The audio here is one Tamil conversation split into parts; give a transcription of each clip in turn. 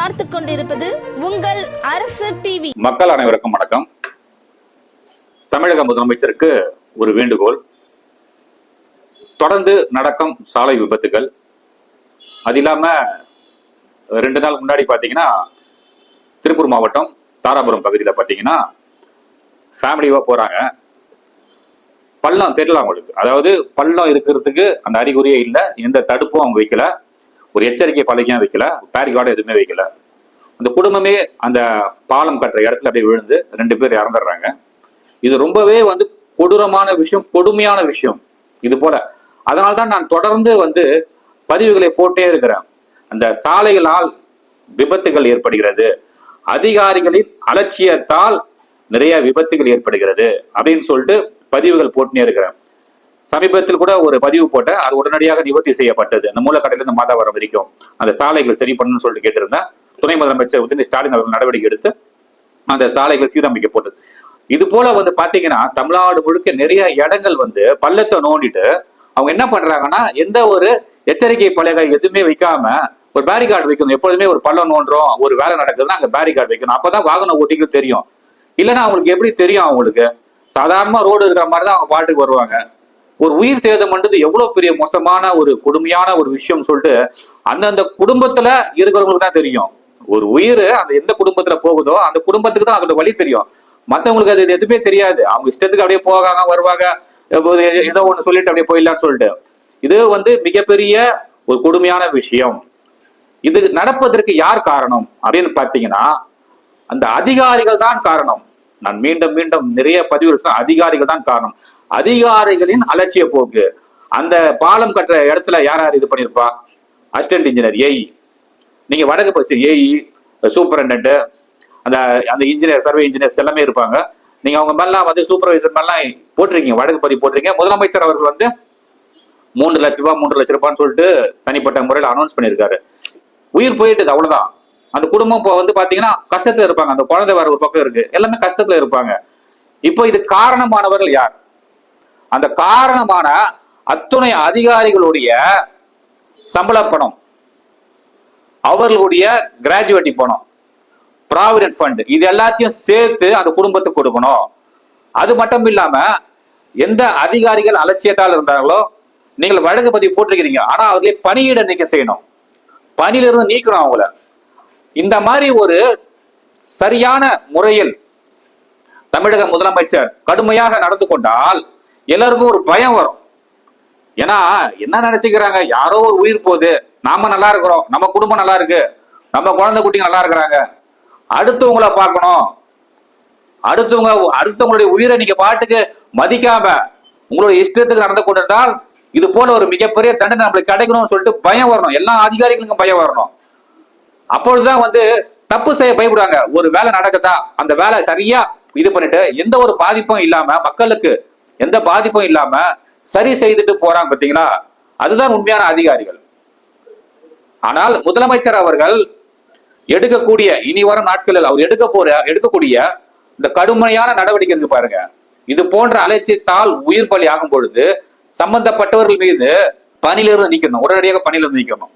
பார்த்து கொண்டிருப்பது உங்கள் அரசு டிவி மக்கள் அனைவருக்கும் வணக்கம். தமிழக முதலமைச்சருக்கு ஒரு வேண்டுகோள். தொடர்ந்து நடக்கும் சாலை விபத்துகள். அது இல்லாம ரெண்டு நாள் முன்னாடி பார்த்தீங்கன்னா திருப்பூர் மாவட்டம் தாராபுரம் பகுதியில் பார்த்தீங்கன்னா ஃபேமிலியாக போறாங்க. பள்ளம் தெரியல அவங்களுக்கு. அதாவது பள்ளம் இருக்கிறதுக்கு அந்த அறிகுறியே இல்லை எந்த தடுப்பும் அவங்க வைக்கல. ஒரு எச்சரிக்கை பலகையும் வைக்கல பேரிகார்டும் எதுவுமே வைக்கல. அந்த குடும்பமே அந்த பாலம் கட்டுற இடத்துல அப்படியே விழுந்து ரெண்டு பேர் இறந்துடுறாங்க. இது ரொம்பவே வந்து கொடூரமான விஷயம் கொடுமையான விஷயம் இது போல. அதனால தான் நான் தொடர்ந்து வந்து பதிவுகளை போட்டே இருக்கிறேன். அந்த சாலைகளால் விபத்துகள் ஏற்படுகிறது. அதிகாரிகளின் அலட்சியத்தால் நிறைய விபத்துகள் ஏற்படுகிறது அப்படின்னு சொல்லிட்டு பதிவுகள் போட்டுனே இருக்கிறேன். சமீபத்தில் கூட ஒரு பதிவு போட்ட அது உடனடியாக நிவர்த்தி செய்யப்பட்டது. அந்த மூலக்கடையில இருந்து மாதாவரம் வரைக்கும் அந்த சாலைகள் சரி பண்ணணும்னு சொல்லிட்டு கேட்டிருந்தேன். துணை முதலமைச்சர் வந்து ஸ்டாலின் அவர்கள் நடவடிக்கை எடுத்து அந்த சாலைகள் சீரமைக்கப்பட்டது இது போல வந்து பாத்தீங்கன்னா தமிழ்நாடு முழுக்க நிறைய இடங்கள் வந்து பள்ளத்தை நோண்டிட்டு அவங்க என்ன பண்றாங்கன்னா எந்த ஒரு எச்சரிக்கை பலகை எதுவுமே வைக்காம ஒரு பேரிகார்டு வைக்கணும். எப்பொழுதுமே ஒரு பள்ளம் நோண்டுறோம் ஒரு வேலை நடக்குதுன்னா அங்க பேரிகார்டு வைக்கணும். அப்பதான் வாகன ஓட்டிகள் தெரியும். இல்லைன்னா அவங்களுக்கு எப்படி தெரியும் அவங்களுக்கு? சாதாரணமா ரோடு இருக்கிற மாதிரி தான் அவங்க பாட்டுக்கு வருவாங்க. ஒரு உயிர் சேதம்ன்றது எவ்வளவு பெரிய மோசமான ஒரு கொடுமையான ஒரு விஷயம் சொல்லிட்டு அந்தந்த குடும்பத்துல இருக்கிறவங்களுக்கு தான் தெரியும். ஒரு உயிர் அந்த எந்த குடும்பத்துல போகுதோ அந்த குடும்பத்துக்கு தான் அதோட வழி தெரியும். மத்தவங்களுக்கு அது எதுவுமே தெரியாது. அவங்க இஷ்டத்துக்கு அப்படியே போகாங்க வருவாங்க ஏதோ ஒன்று சொல்லிட்டு அப்படியே போயிடலாம்னு சொல்லிட்டு. இது வந்து மிகப்பெரிய ஒரு கொடுமையான விஷயம். இது நடப்பதற்கு யார் காரணம் அப்படின்னு பார்த்தீங்கன்னா அந்த அதிகாரிகள் தான் காரணம். நான் மீண்டும் மீண்டும் நிறைய பதிவு அதிகாரிகள் தான் காரணம். அதிகாரிகளின் அலட்சிய போக்கு. அந்த பாலம் கட்டுற இடத்துல யார் யார் இது பண்ணிருப்பா? அசிஸ்டன்ட் இன்ஜினியர் ஏஇ நீங்க வடக்கு பசி ஏஇ சூப்பரண்டன்ட் அந்த அந்த இன்ஜினியர் சர்வே இன்ஜினியர்ஸ் எல்லாமே இருப்பாங்க. நீங்க அவங்க மேலாம் வந்து சூப்பர்வைசர் மேலாம் போட்டிருக்கீங்க வடக்கு பதிவு போட்டிருக்கீங்க. முதலமைச்சர் அவர்கள் வந்து மூன்று லட்ச ரூபாய் மூன்று லட்ச ரூபான்னு சொல்லிட்டு தனிப்பட்ட முறையில் அனௌன்ஸ் பண்ணியிருக்காரு உயிர் போயிட்டு அவ்வளவுதான். அந்த குடும்பம் இப்போ வந்து பாத்தீங்கன்னா கஷ்டத்துல இருப்பாங்க. அந்த குழந்தை வேற ஒரு பக்கம் இருக்கு. எல்லாமே கஷ்டத்துல இருப்பாங்க. இப்போ இது காரணமானவர்கள் யார்? அந்த காரணமான அத்துணை அதிகாரிகளுடைய சம்பள பணம் அவர்களுடைய கிராஜுவேட்டி பணம் ப்ராவிடன்ட் ஃபண்ட் இது எல்லாத்தையும் சேர்த்து அந்த குடும்பத்துக்கு கொடுக்கணும். அது மட்டும் இல்லாம எந்த அதிகாரிகள் அலட்சியத்தால் இருந்தாங்களோ நீங்கள் வழக்கு பதிவு போட்டிருக்கிறீங்க. ஆனா அவர்களே பணியிட நீக்கம் செய்யணும். பணியிலிருந்து நீக்கணும் அவங்கள. இந்த மாதிரி ஒரு சரியான முறையில் தமிழக முதலமைச்சர் கடுமையாக நடந்து கொண்டால் எல்லாருக்கும் ஒரு பயம் வரும். ஏன்னா என்ன நினைச்சுக்கிறாங்க? யாரோ ஒரு உயிர் போகுது. நாம நல்லா இருக்கிறோம். நம்ம குடும்பம் நல்லா இருக்கு. நம்ம குழந்தை குட்டிங்க நல்லா இருக்கிறாங்க. அடுத்தவங்கள பார்க்கணும். அடுத்தவங்க அடுத்தவங்களுடைய உயிரை நீங்க பாட்டுக்கு மதிக்காம உங்களுடைய இஷ்டத்துக்கு நடந்து கொண்டிருந்தால் இது போல ஒரு மிகப்பெரிய தண்டனை நம்மளுக்கு கிடைக்கணும்னு சொல்லிட்டு பயம் வரணும். எல்லா அதிகாரிகளுக்கும் பயம் வரணும். அப்பொழுதுதான் வந்து தப்பு செய்ய பயப்படுவாங்க. ஒரு வேலை நடக்குதா அந்த வேலை சரியா இது பண்ணிட்டு எந்த ஒரு பாதிப்பும் இல்லாம மக்களுக்கு எந்த பாதிப்பும் இல்லாம சரி செய்துட்டு போறாங்க பாத்தீங்களா அதுதான் உண்மையான அதிகாரிகள். ஆனால் முதலமைச்சர் அவர்கள் எடுக்கக்கூடிய இனி வரும் நாட்களில் அவர் எடுக்க போற எடுக்கக்கூடிய இந்த கடுமையான நடவடிக்கை இருக்கு பாருங்க. இது போன்ற அலட்சியத்தால் உயிர் பலி ஆகும் பொழுது சம்பந்தப்பட்டவர்கள் மீது பணியிலிருந்து நீக்கணும். உடனடியாக பணியிலிருந்து நீக்கணும்.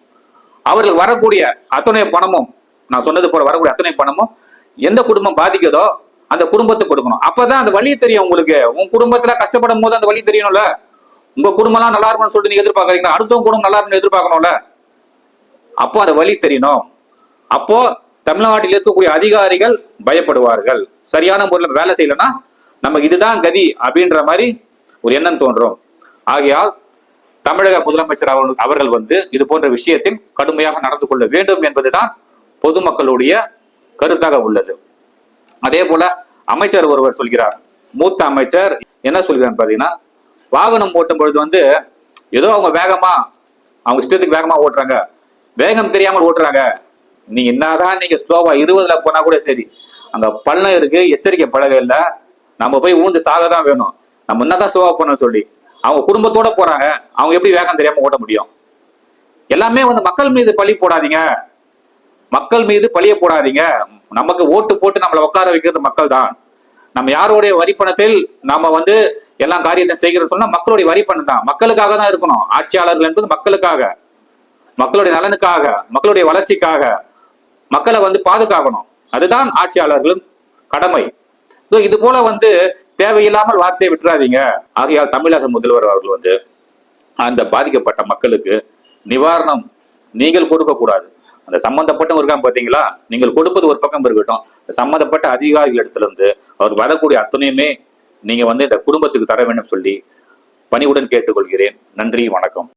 அவர்கள் வரக்கூடிய அத்தனை பணமும் நான் சொன்னது போல வரக்கூடிய அத்தனை பணமும் எந்த குடும்பம் பாதிக்குதோ அந்த குடும்பத்துக்கு கொடுக்கணும். அப்பதான் அந்த வழி தெரியும் உங்களுக்கு. உங்க குடும்பத்துல கஷ்டப்படும் போது அந்த வழி தெரியணும்ல. உங்க குடும்பம்லாம் நல்லா இருக்கணும்னு சொல்லிட்டு நீங்க எதிர்பார்க்கறீங்களா? அடுத்தவங்க குடும்பம் நல்லா இருக்கும்னு எதிர்பார்க்கணும்ல. அப்போ அந்த வழி தெரியணும். அப்போ தமிழ்நாட்டில் இருக்கக்கூடிய அதிகாரிகள் பயப்படுவார்கள். சரியான முறையில் வேலை செய்யலைன்னா நமக்கு இதுதான் கதி அப்படின்ற மாதிரி ஒரு எண்ணம் தோன்றும். ஆகையால் தமிழக முதலமைச்சர் அவர்கள் அவர்கள் வந்து இது போன்ற விஷயத்தில் கடுமையாக நடந்து கொள்ள வேண்டும் என்பதுதான் பொதுமக்களுடைய கருத்தாக உள்ளது. அதே போல அமைச்சர் ஒருவர் சொல்கிறார். மூத்த அமைச்சர் என்ன சொல்கிறார் பாத்தீங்கன்னா வாகனம் ஓட்டும் பொழுது வந்து ஏதோ அவங்க வேகமா அவங்க இஷ்டத்துக்கு வேகமா ஓட்டுறாங்க. வேகம் தெரியாமல் ஓட்டுறாங்க. நீ என்னதான் நீங்க ஸ்லோவா இருபதுல போனா கூட சரி. அங்க பள்ளம் இருக்கு எச்சரிக்கை பழக இல்லை. நம்ம போய் ஊந்து சாக தான் வேணும். நம்ம என்னதான் ஸ்லோவா போனோம் சொல்லி. அவங்க குடும்பத்தோட போறாங்க அவங்க எப்படி வேகம் தெரியாம ஓட்ட முடியும்? எல்லாமே வந்து மக்கள் மீது பழி போடாதீங்க. மக்கள் மீது பழிய போடாதீங்க. நமக்கு ஓட்டு போட்டு நம்மளை உட்கார வைக்கிறது மக்கள் தான் நம்ம யாருடைய வரிப்பணத்தில் நாம வந்து எல்லா காரியத்தையும் செய்கிறோம் சொன்னா மக்களுடைய வரிப்பணம் தான் மக்களுக்காக தான் இருக்கணும். ஆட்சியாளர்கள் என்பது மக்களுக்காக மக்களுடைய நலனுக்காக மக்களுடைய வளர்ச்சிக்காக மக்களை வந்து பாதுகாக்கணும். அதுதான் ஆட்சியாளர்களும் கடமை. ஸோ இது போல வந்து தேவையில்லாமல் வார்த்தையை விட்டுறாதீங்க. ஆகையால் தமிழக முதல்வர் அவர்கள் வந்து அந்த பாதிக்கப்பட்ட மக்களுக்கு நிவாரணம் நீங்கள் கொடுக்கக்கூடாது. அந்த சம்பந்தப்பட்டவங்க இருக்காங்க பார்த்தீங்களா? நீங்கள் கொடுப்பது ஒரு பக்கம் இருக்கட்டும். சம்பந்தப்பட்ட அதிகாரிகள் இடத்துல இருந்து அவர் வரக்கூடிய அத்தனையுமே நீங்கள் வந்து இந்த குடும்பத்துக்கு தர வேண்டும் சொல்லி பணிவுடன் கேட்டுக்கொள்கிறேன். நன்றி வணக்கம்.